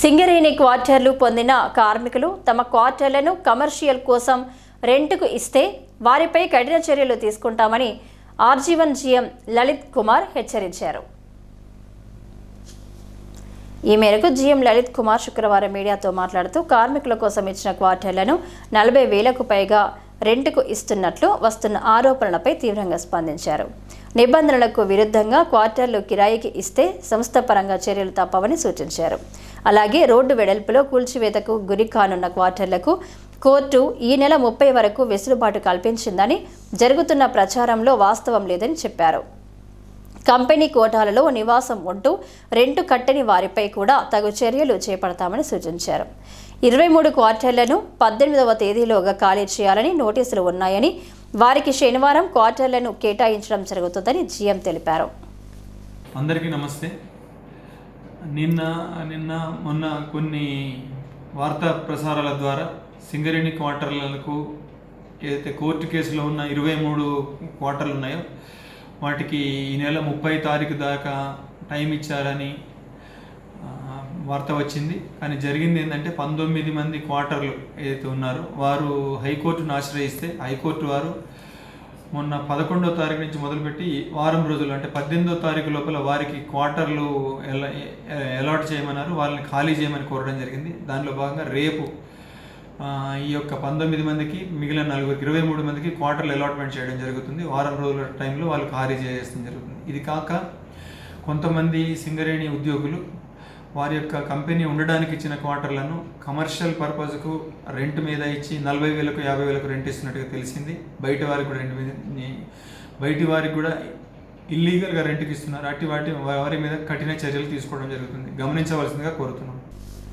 సింగరేణి క్వార్టర్లు పొందిన కార్మికులు తమ క్వార్టర్లను కమర్షియల్ కోసం రెంట్కు ఇస్తే వారిపై కఠిన చర్యలు తీసుకుంటామని ఆర్జీవన్ జీఎం లలిత్ కుమార్ హెచ్చరించారు. ఈ మేరకు జీఎం లలిత్ కుమార్ శుక్రవారం మీడియాతో మాట్లాడుతూ కార్మికుల కోసం ఇచ్చిన క్వార్టర్లను నలభై వేలకు పైగా రెంట్కు ఇస్తున్నట్లు వస్తున్న ఆరోపణలపై తీవ్రంగా స్పందించారు. నిబంధనలకు విరుద్ధంగా క్వార్టర్లు కిరాయికి ఇస్తే సంస్థ పరంగా చర్యలు తప్పవని సూచించారు. అలాగే రోడ్డు వెడల్పులో కూల్చివేతకు గురి కానున్న క్వార్టర్లకు కోర్టు ఈ నెల ముప్పై వరకు వెసులుబాటు కల్పించిందని జరుగుతున్న ప్రచారంలో వాస్తవం లేదని చెప్పారు. కంపెనీ కోటాలలో నివాసం ఉంటూ రెంటు కట్టని వారిపై కూడా తగు చర్యలు చేపడతామని సూచించారు. ఇరవై మూడు క్వార్టర్లను పద్దెనిమిదవ తేదీలోగా ఖాళీ చేయాలని నోటీసులు ఉన్నాయని వారికి శనివారం క్వార్టర్లను కేటాయించడం జరుగుతుందని జీఎం తెలిపారు. అందరికీ నమస్తే. నిన్న నిన్న మొన్న కొన్ని వార్తా ప్రసారాల ద్వారా సింగరేణి క్వార్టర్లకు ఏదైతే కోర్టు కేసులో ఉన్న ఇరవై మూడు క్వార్టర్లు ఉన్నాయో వాటికి ఈ నెల ముప్పై తారీఖు దాకా టైం ఇచ్చారని వార్త వచ్చింది. కానీ జరిగింది ఏంటంటే పంతొమ్మిది మంది క్వార్టర్లు ఏదైతే ఉన్నారో వారు హైకోర్టును ఆశ్రయిస్తే హైకోర్టు వారు మొన్న పదకొండో తారీఖు నుంచి మొదలుపెట్టి వారం రోజులు అంటే పద్దెనిమిదో తారీఖు లోపల వారికి క్వార్టర్లు ఎలా అలాట్ చేయమన్నారు వాళ్ళని ఖాళీ చేయమని కోరడం జరిగింది. దానిలో భాగంగా రేపు ఈ యొక్క పంతొమ్మిది మందికి మిగిలిన నలుగురికి ఇరవై మూడు మందికి క్వార్టర్లు అలాట్మెంట్ చేయడం జరుగుతుంది. వారం రోజుల టైంలో వాళ్ళు ఖాళీ చేయడం జరుగుతుంది. ఇది కాక కొంతమంది సింగరేణి ఉద్యోగులు వారి యొక్క కంపెనీ ఉండడానికి ఇచ్చిన క్వార్టర్లను కమర్షియల్ పర్పస్కు రెంట్ మీద ఇచ్చి నలభై వేలకు యాభై వేలకు రెంట్ ఇస్తున్నట్టుగా తెలిసింది. బయట వారికి కూడా రెంట్ మీద బయటి వారికి కూడా ఇల్లీగల్గా రెంట్కి ఇస్తున్నారు. అట్టి వాటి వారి మీద కఠిన చర్యలు తీసుకోవడం జరుగుతుంది. గమనించవలసిందిగా కోరుతున్నాం.